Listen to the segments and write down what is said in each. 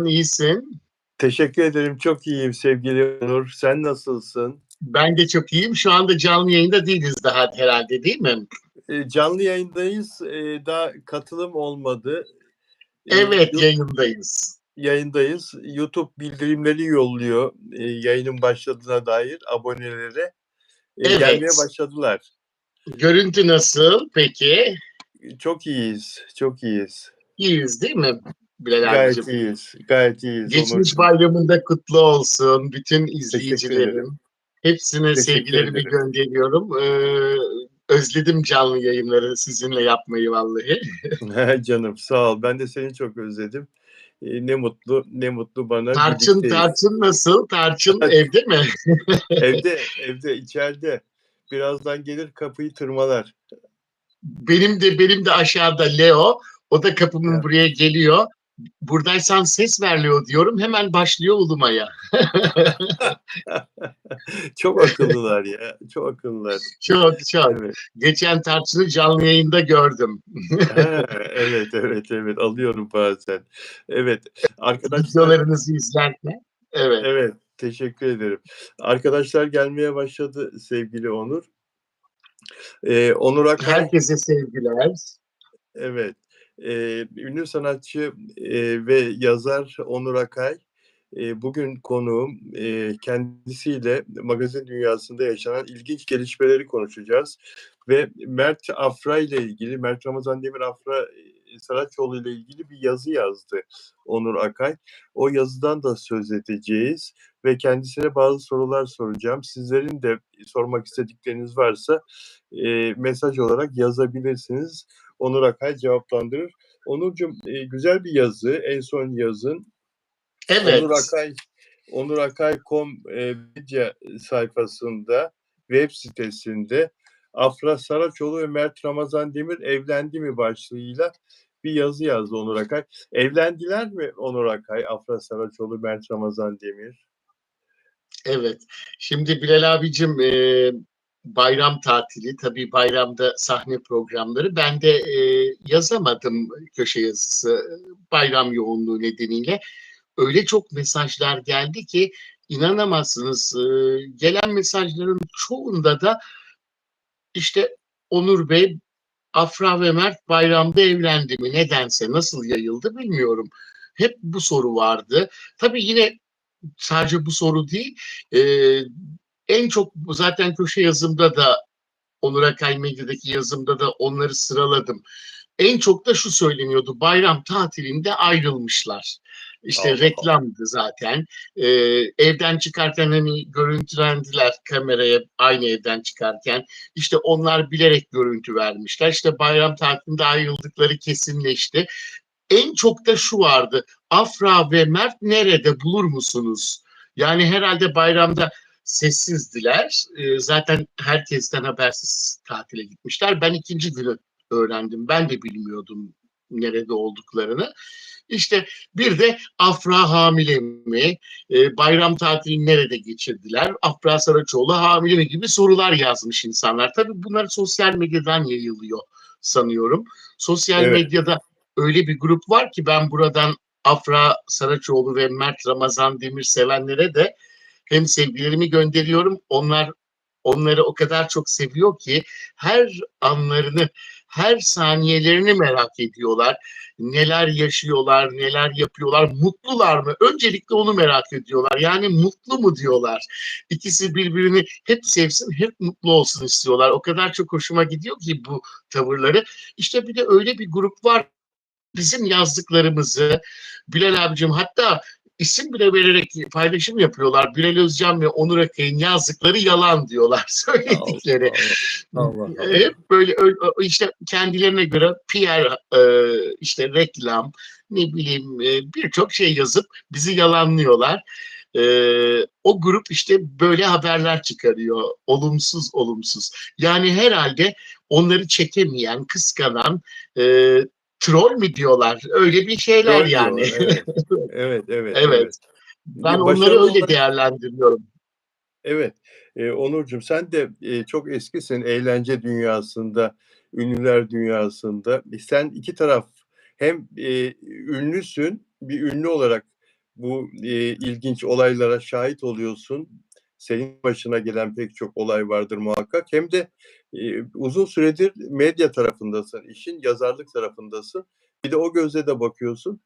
iyisin. Teşekkür ederim. Çok iyiyim sevgili Onur. Sen nasılsın? Ben de çok iyiyim. Şu anda canlı yayında değiliz daha herhalde değil mi? E, canlı yayındayız. E, daha katılım olmadı. E, Evet, yayındayız. yayındayız. YouTube bildirimleri yolluyor e, yayının başladığına dair abonelere. E, Evet. Gelmeye başladılar. Görüntü nasıl peki? Çok iyiyiz. Çok iyiyiz. İyiyiz değil mi Bilal Gayet abicim? iyiyiz. Gayet iyiyiz. Geçmiş bayramında kutlu olsun bütün izleyicilerim. Hepsine sevgilerimi gönderiyorum. Ee, özledim canlı yayınları sizinle yapmayı vallahi. Canım sağ ol. Ben de seni çok özledim. E, ne mutlu, ne mutlu bana. Tarçın, birlikteyiz. Tarçın nasıl? Tarçın evde mi? Evde, evde, içeride. Birazdan gelir kapıyı tırmalar. Benim de benim de aşağıda Leo. O da kapımın Evet. buraya geliyor. Buradaysan ses ver Leo diyorum. Hemen başlıyor ulumaya. Çok akıllılar ya. Çok akıllılar. Çok çok. Evet. Geçen tartışını canlı yayında gördüm. Ha, evet, evet, evet. Alıyorum bazen. Evet. Arkadaşlar, Videolarınızı izlerken. Evet. evet. Teşekkür ederim. Arkadaşlar gelmeye başladı sevgili Onur. Ee, Onur Akay, Herkese sevgiler. evet. Ee, ünlü sanatçı e, ve yazar Onur Akay. E, bugün konuğum e, kendisiyle magazin dünyasında yaşanan ilginç gelişmeleri konuşacağız. Ve Mert Afra ile ilgili, Mert Ramazan Demir Afra Saraçoğlu ile ilgili bir yazı yazdı Onur Akay. O yazıdan da söz edeceğiz ve kendisine bazı sorular soracağım. Sizlerin de sormak istedikleriniz varsa e, mesaj olarak yazabilirsiniz. Onur Akay cevaplandırır. Onurcuğum e, güzel bir yazı, en son yazın. Evet. Onur Akay Onur Akay.com e, medya sayfasında web sitesinde Afra Saraçoğlu ve Mert Ramazan Demir evlendi mi başlığıyla bir yazı yazdı Onur Akay. Evlendiler mi Onur Akay, Afra Saraçoğlu, Mert Ramazan Demir? Evet. Şimdi Bilal abicim e, bayram tatili tabii bayramda sahne programları. Ben de e, yazamadım köşe yazısı bayram yoğunluğu nedeniyle. Öyle çok mesajlar geldi ki inanamazsınız. E, gelen mesajların çoğunda da işte Onur Bey Afra ve Mert bayramda evlendi mi? Nedense nasıl yayıldı bilmiyorum. Hep bu soru vardı. Tabii yine sadece bu soru değil. Ee, en çok zaten köşe yazımda da Onur Akay Medya'daki yazımda da onları sıraladım. En çok da şu söyleniyordu. Bayram tatilinde ayrılmışlar. İşte Allah. reklamdı zaten. Ee, evden çıkarken hani görüntülendiler kameraya aynı evden çıkarken. İşte onlar bilerek görüntü vermişler. İşte bayram tatilinde ayrıldıkları kesinleşti. En çok da şu vardı. Afra ve Mert nerede bulur musunuz? Yani herhalde bayramda sessizdiler. Ee, zaten herkesten habersiz tatile gitmişler. Ben ikinci günü öğrendim. Ben de bilmiyordum nerede olduklarını. İşte bir de Afra hamile mi? Ee, bayram tatilini nerede geçirdiler? Afra Saraçoğlu hamile mi gibi sorular yazmış insanlar. Tabii bunlar sosyal medyadan yayılıyor sanıyorum. Sosyal Evet. medyada öyle bir grup var ki ben buradan Afra Saraçoğlu ve Mert Ramazan Demir sevenlere de hem sevgilerimi gönderiyorum. Onlar onları o kadar çok seviyor ki her anlarını, her saniyelerini merak ediyorlar. Neler yaşıyorlar, neler yapıyorlar, mutlular mı? Öncelikle onu merak ediyorlar. Yani mutlu mu diyorlar. İkisi birbirini hep sevsin, hep mutlu olsun istiyorlar. O kadar çok hoşuma gidiyor ki bu tavırları. İşte bir de öyle bir grup var bizim yazdıklarımızı Bilal abicim hatta isim bile vererek paylaşım yapıyorlar. Bilal Özcan ve Onur Akay'ın yazdıkları yalan diyorlar söyledikleri. Allah Allah. Hep böyle ö- ö- işte kendilerine göre PR e, işte reklam ne bileyim e, birçok şey yazıp bizi yalanlıyorlar. E, o grup işte böyle haberler çıkarıyor. Olumsuz olumsuz. Yani herhalde onları çekemeyen, kıskanan e, troll mi diyorlar? Öyle bir şeyler Doğru yani. diyor, Evet, evet, evet. Evet. Ben onları öyle olan- değerlendiriyorum. Evet. E, Onurcuğum sen de e, çok eskisin eğlence dünyasında, ünlüler dünyasında. E, sen iki taraf hem e, ünlüsün, bir ünlü olarak bu e, ilginç olaylara şahit oluyorsun. Senin başına gelen pek çok olay vardır muhakkak. Hem de e, uzun süredir medya tarafındasın, işin yazarlık tarafındasın. Bir de o gözle de bakıyorsun.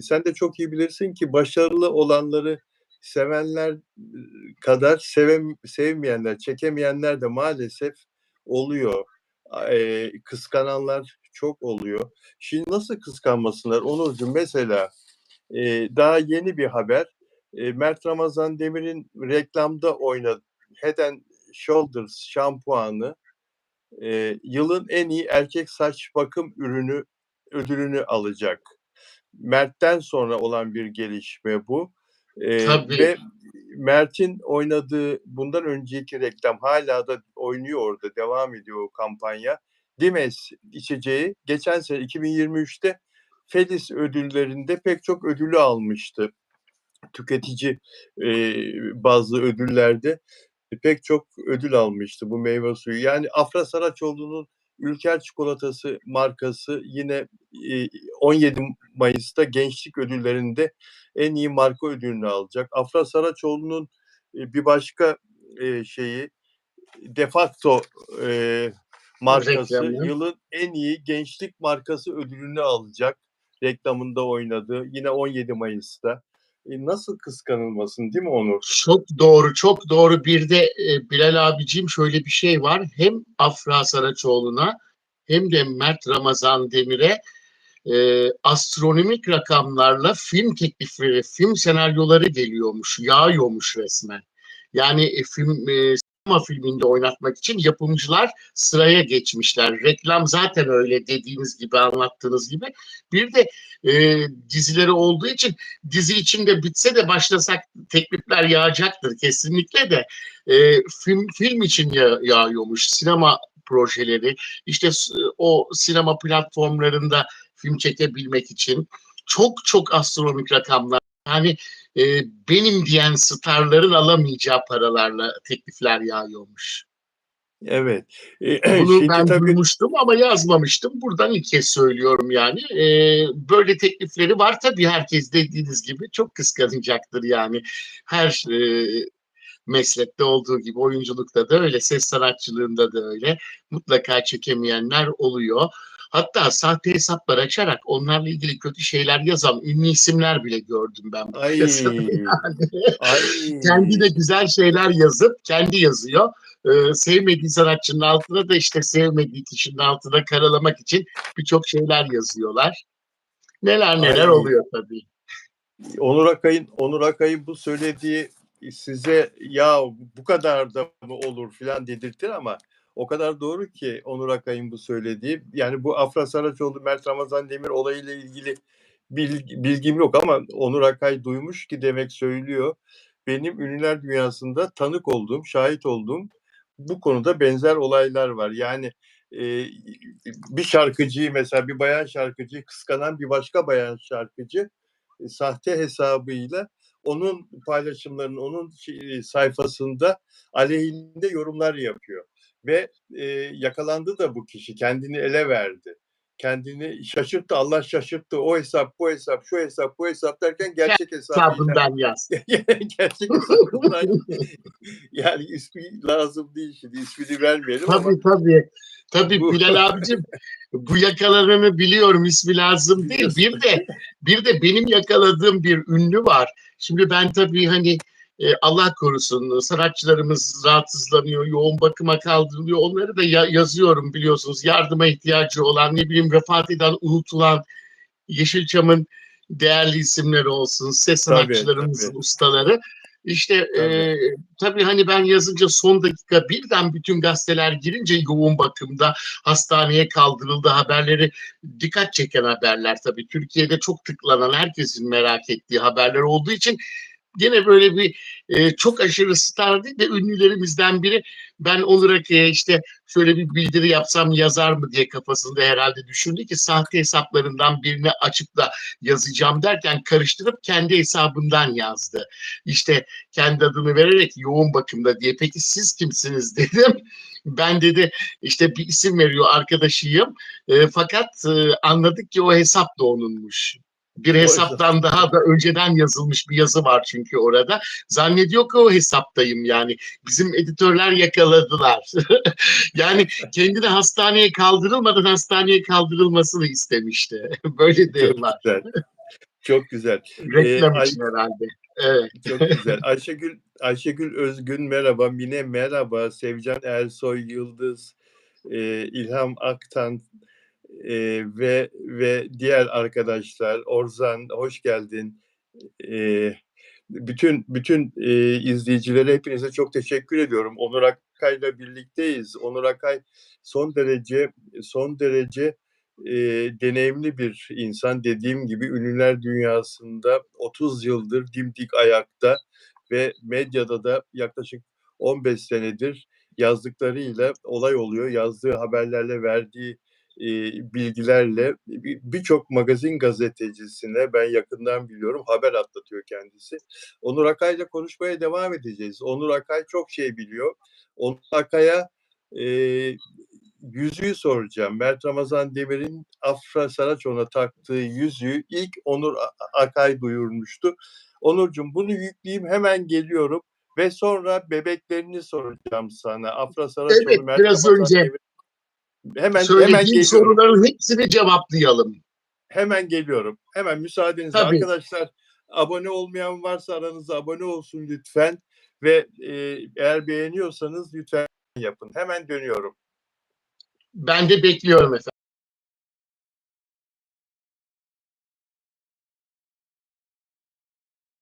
Sen de çok iyi bilirsin ki başarılı olanları sevenler kadar sevem, sevmeyenler, çekemeyenler de maalesef oluyor. E, kıskananlar çok oluyor. Şimdi nasıl kıskanmasınlar Onurcuğum? Mesela e, daha yeni bir haber. E, Mert Ramazan Demir'in reklamda oynadığı Head and Shoulders şampuanı e, yılın en iyi erkek saç bakım ürünü ödülünü alacak. Mert'ten sonra olan bir gelişme bu. E, Tabii. ve Mert'in oynadığı bundan önceki reklam hala da oynuyor orada devam ediyor o kampanya. Dimes içeceği geçen sene 2023'te Felis ödüllerinde pek çok ödülü almıştı. Tüketici e, bazı ödüllerde pek çok ödül almıştı bu meyve suyu. Yani Afra Saraçoğlu'nun Ülker Çikolatası markası yine e, 17 Mayıs'ta gençlik ödüllerinde en iyi marka ödülünü alacak. Afra Saraçoğlu'nun bir başka şeyi de facto markası Reklamı. yılın en iyi gençlik markası ödülünü alacak. Reklamında oynadı. Yine 17 Mayıs'ta. E, nasıl kıskanılmasın değil mi Onur? Çok doğru, çok doğru. Bir de e, Bilal abicim şöyle bir şey var. Hem Afra Saraçoğlu'na hem de Mert Ramazan Demir'e e, astronomik rakamlarla film teklifleri, film senaryoları geliyormuş, yağıyormuş resmen. Yani e, film e, sinema filminde oynatmak için yapımcılar sıraya geçmişler. Reklam zaten öyle dediğiniz gibi anlattığınız gibi. Bir de e, dizileri olduğu için dizi içinde bitse de başlasak teklifler yağacaktır kesinlikle de e, film film için ya, yağıyormuş sinema projeleri işte o sinema platformlarında film çekebilmek için çok çok astronomik rakamlar yani e, benim diyen starların alamayacağı paralarla teklifler yağıyormuş. Evet. E, Bunu ben tabii duymuştum ama yazmamıştım. Buradan ilk kez söylüyorum yani. Ee, böyle teklifleri var tabii herkes dediğiniz gibi çok kıskanacaktır yani. Her e, meslekte olduğu gibi oyunculukta da öyle, ses sanatçılığında da öyle. Mutlaka çekemeyenler oluyor. Hatta sahte hesaplar açarak onlarla ilgili kötü şeyler yazan ünlü isimler bile gördüm ben. ay piyasada. ay kendi de güzel şeyler yazıp kendi yazıyor. Ee, sevmediği sanatçının altına da işte sevmediği kişinin altına karalamak için birçok şeyler yazıyorlar. Neler neler Ay. oluyor tabii. Onur Akay'ın Onur Akay'ın bu söylediği size ya bu kadar da mı olur filan dedirtir ama o kadar doğru ki Onur Akay'ın bu söylediği. Yani bu Afra Saraçoğlu, Mert Ramazan Demir olayıyla ilgili bilgi- bilgim yok ama Onur Akay duymuş ki demek söylüyor. Benim ünlüler dünyasında tanık olduğum, şahit olduğum bu konuda benzer olaylar var. Yani e, bir şarkıcıyı mesela bir bayan şarkıcıyı kıskanan bir başka bayan şarkıcı e, sahte hesabıyla onun paylaşımlarının onun sayfasında aleyhinde yorumlar yapıyor ve e, yakalandı da bu kişi kendini ele verdi. Kendini şaşırttı, Allah şaşırttı. O hesap, bu hesap, şu hesap, bu hesap derken gerçek Hesabından yaz. gerçek hesabından yani ismi lazım değil şimdi ismini vermeyelim ama tabii tabii. Tabii Bu- Bilal abicim bu yakalarını biliyorum ismi lazım değil. Bir de bir de benim yakaladığım bir ünlü var. Şimdi ben tabii hani e, Allah korusun sanatçılarımız rahatsızlanıyor, yoğun bakıma kaldırılıyor. Onları da ya- yazıyorum biliyorsunuz. Yardıma ihtiyacı olan, ne bileyim vefat eden, unutulan Yeşilçam'ın değerli isimleri olsun, ses Tabii, sanatçılarımızın tabii. ustaları. İşte e, Tabii. tabii hani ben yazınca son dakika birden bütün gazeteler girince yoğun bakımda hastaneye kaldırıldı haberleri dikkat çeken haberler tabii. Türkiye'de çok tıklanan herkesin merak ettiği haberler olduğu için gene böyle bir e, çok aşırı star değil de ünlülerimizden biri ben Akı'ya işte şöyle bir bildiri yapsam yazar mı diye kafasında herhalde düşündü ki sahte hesaplarından birini açıp da yazacağım derken karıştırıp kendi hesabından yazdı. İşte kendi adını vererek yoğun bakımda diye. Peki siz kimsiniz dedim. Ben dedi işte bir isim veriyor arkadaşıyım. E, fakat e, anladık ki o hesap da onunmuş. Bir hesaptan daha da önceden yazılmış bir yazı var çünkü orada. Zannediyor ki o hesaptayım yani. Bizim editörler yakaladılar. yani kendini hastaneye kaldırılmadan hastaneye kaldırılmasını istemişti. Böyle de Çok güzel. Çok güzel. Reklam Ay- için herhalde. Evet. Çok güzel. Ayşegül Ayşegül Özgün merhaba, Mine merhaba, Sevcan Ersoy Yıldız, e, İlham Aktan e, ve ve diğer arkadaşlar, Orzan hoş geldin. E, bütün bütün e, izleyicilere hepinize çok teşekkür ediyorum. Onur Akkay'la birlikteyiz. Onur Akkay son derece son derece e, deneyimli bir insan. Dediğim gibi ünlüler dünyasında 30 yıldır dimdik ayakta ve medyada da yaklaşık 15 senedir yazdıklarıyla olay oluyor. Yazdığı haberlerle verdiği e, bilgilerle bir- birçok magazin gazetecisine ben yakından biliyorum haber atlatıyor kendisi. Onur Akay'la konuşmaya devam edeceğiz. Onur Akay çok şey biliyor. Onur Akay'a e, yüzüğü soracağım. Mert Ramazan Demir'in Afra Saraçoğlu'na taktığı yüzüğü ilk Onur Akay duyurmuştu. Onurcuğum bunu yükleyeyim hemen geliyorum ve sonra bebeklerini soracağım sana. Afra Saraçoğlu, Evet, Mert biraz Ramazan önce Demir. Hemen hemen Söylediğim geliyorum. soruların hepsini cevaplayalım. Hemen geliyorum. Hemen müsaadenizle Tabii. arkadaşlar abone olmayan varsa aranızda abone olsun lütfen ve e, eğer beğeniyorsanız lütfen yapın. Hemen dönüyorum. Ben de bekliyorum efendim.